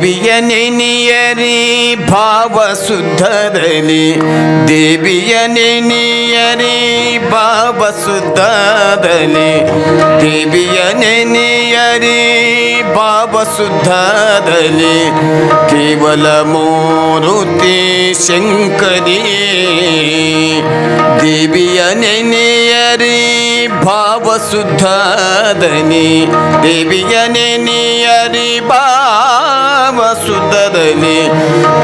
ದೇವಿಯ ನೆನಿಯರಿ ಭಾವ ಶುದ್ಧದಲ್ಲಿ ದೇವಿಯ ನೆನಿಯರಿ ಭಾವ ಶುದ್ಧದಲ್ಲಿ ದೇವಿಯ ನೆನಿಯರಿ ಭಾವ ಶುದ್ಧದಲ್ಲಿ ಕೇವಲ ಮೂರುತಿ ಶಂಕರಿ. ದೇವಿಯ ನೆನೆಯರಿ ಭಾವ ಶುದ್ಧದಲ್ಲಿ ದೇವಿಯ ನೆನೆಯರಿ, ಭಾವ ಶುದ್ಧದಲ್ಲಿ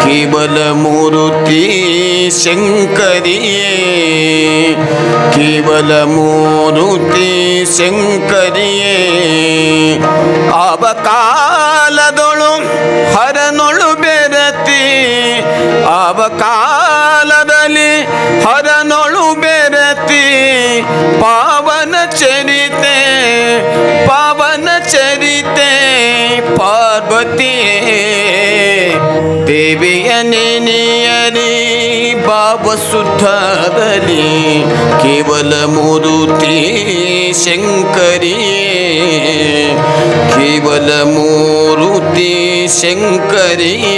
ಕೇವಲ ಮೂರುತಿ ಶಂಕರಿಯೇ. ಕೇವಲ ಮೂರುತಿ ಶಂಕರಿಯೇ. ಅವಕಾಲದೊಳು ಹರನೊಳು ಬೆರತಿ. ಅವಕಾಲದಲ್ಲಿ ಹರನೊಳು ಬೆರತಿ. ಪಾವನ ಚರಿತೆ ಪಾವನ ಚರಿತೆ ಪಾರ್ವತಿಯೇ. ದೇವಿಯ ನೆನೆಯರಿ ಬಾಬ ಶುದ್ಧದಲ್ಲಿ ಕೇವಲ ಮೂರುತಿ ಶಂಕರಿಯೇ ಕೇವಲ ಮೂರುತಿ ಶಂಕರಿಯೇ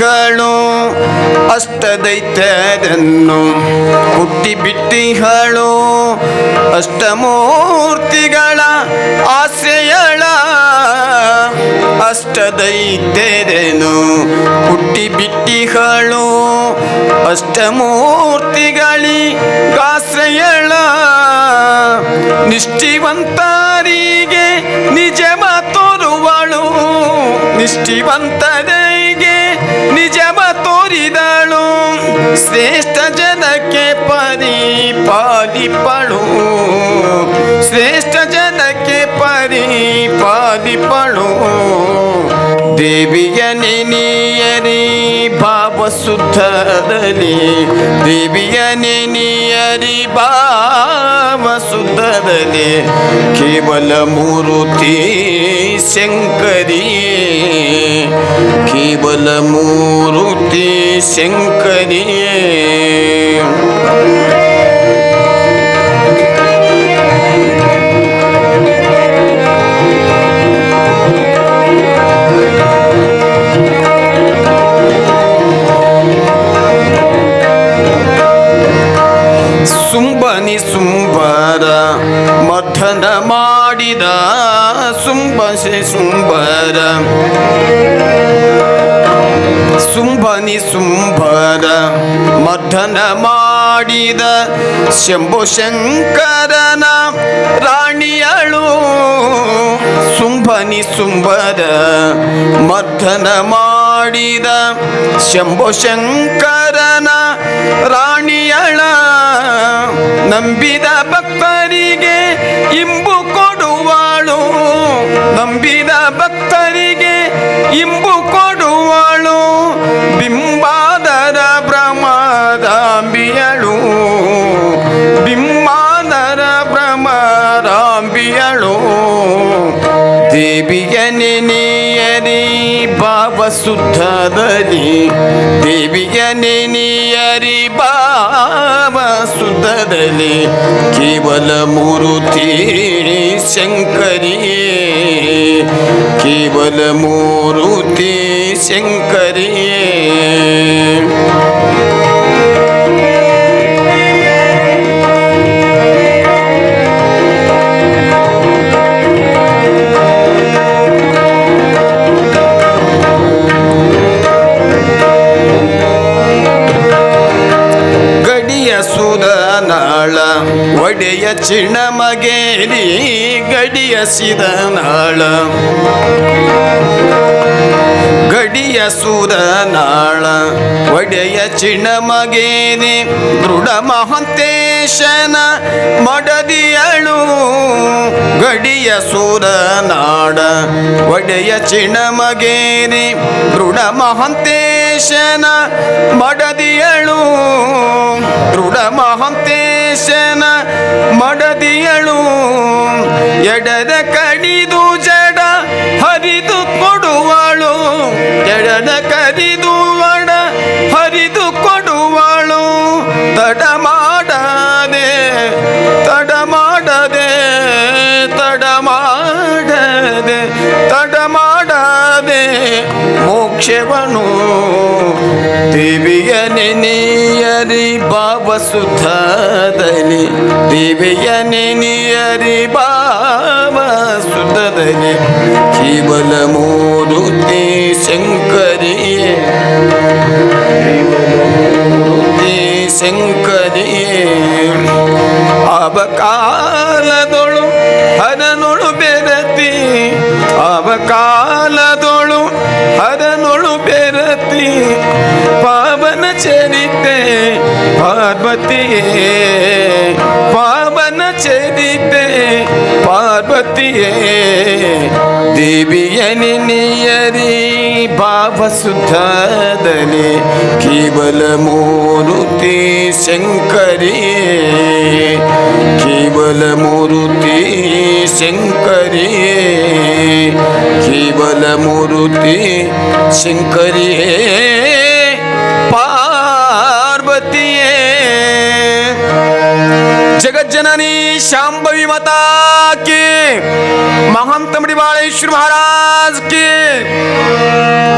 ಬಿಟ್ಟಿಗಳು ಅಷ್ಟದೈತ್ಯದನ್ನು ಹುಟ್ಟಿ ಬಿಟ್ಟಿಹಳು ಅಷ್ಟಮೂರ್ತಿಗಳ ಆಶ್ರಯಳ ಅಷ್ಟದೈತರನು ಹುಟ್ಟಿ ಬಿಟ್ಟಿಗಳು ಅಷ್ಟಮೂರ್ತಿಗಳಿಗಾಶ್ರಯಳ ನಿಷ್ಠಿವಂತರಿಗೆ ನಿಜ ತೋರುವಳು ನಿಷ್ಠಿವಂತರಿಗೆ ನಿಜ ತೋರಿದಳು. ಶ್ರೇಷ್ಠ ಜನಕ್ಕೆ ಪರಿಪಾಲಿಪಳು ಶ್ರೇಷ್ಠ ಜನಕ್ಕೆ ಪರಿಪಾಲಿಪಳು ದೇವಿಯ ಭಾವ ಶುದ್ಧದಲ್ಲಿ ದೇವಿಯ ನೆನೆಯರಿ ಭಾವ ಶುದ್ಧದಲ್ಲಿ ಕೇವಲ ಮೂರುತಿ ಶಂಕರಿಯೇ ಕೇವಲ ಮೂರುತಿ ಶಂಕರಿಯೇ ಸುಂಬನಿ ಮರ್ಧನ ಮಾಡಿದ ಶಂಭು ಶಂಕರನ ರಾಣಿಯಳು. ಸುಂಭನಿ ಸುಂಬರ ಮಥನ ಮಾಡಿದ ಶಂಭು ಶಂಕರನ ರಾಣಿಯಳ. ನಂಬಿದ ಭಕ್ತರಿಗೆ ಭಾವ ಶುದ್ಧದಲ್ಲಿ ದೇವಿಯ ನೆನೆಯರಿ ಭಾವ ಶುದ್ಧದಲ್ಲಿ ಕೇವಲ ಮೂರುತಿ ಶಂಕರಿಯೇ ಕೇವಲ ಮೂರುತಿ ಶಂಕರಿಯೇ ಒಡೆಯ ಚಿಣಮಗೇರಿ ಗಡಿಯಸಿದ ಸಿದನಾಳ ಗಡಿಯ ಸುರನಾಳ ಒಡೆಯ ಚಿಣಮಗೇರಿ ದೃಢ ಮಹಂತೇಶನ ಮಡದಿಯಳು. ಗಡಿಯ ಸುರನಾಡ ಒಡೆಯ ಚಿಣಮಗೇರಿ ದೃಢ ಮಹಂತೇಶನ ಮಡದಿಯಳು. ದೃಢ ಮಹಂತೇಶನ ಮಡದಿಯಳು. ಎಡದ ಕಡಿದು ಜಡ ಹರಿದು ಕೊಡುವಳು. ಎಡದ ಕದಿದು ಒಡ ಹರಿದು ಕೊಡುವಳು. ತಡ ಮಾಡದೆ ತಡ ಮಾಡದೆ ತಡ ಮಾಡದೆ ತಡ ಮಾಡದೆ ಮೋಕ್ಷವನು ದೇವಿಯ ನೆನೆಯರಿ ಬಾಬ ಸುಧದಲ್ಲಿ ದೇವಿಯ ನೆನೆಯರಿ ಬಾಬ ಸುಧದಲ್ಲಿ ಕೇವಲ ಮೂರುತಿ ಶಂಕರಿಯೇ. ಶಂಕರಿಯೇ ಅವಕಾಲದೊಳು ಹರನೊಳು ಬೆರತಿ ಅಬಕಾಲದೊಳು ಪಾವನ ಚರಿತೆ ಪಾರ್ವತಿಯೇ ಪಾವನ ಚರಿತೆ ಪಾರ್ವತಿಯೇ ದೇವಿಯ ನೆನೆಯರಿ ಭಾವ ಸುಧದಲ್ಲಿ ಕೇವಲ ಮೂರುತಿ ಶಂಕರಿಯೇ ಕೇವಲ ಮೂರುತಿ ಶಂಕರಿಯೇ ಕೇವಲ ಮೂರುತಿ जननी श्यामभवी माता की महांतमडी बाळेश्वर महाराज की.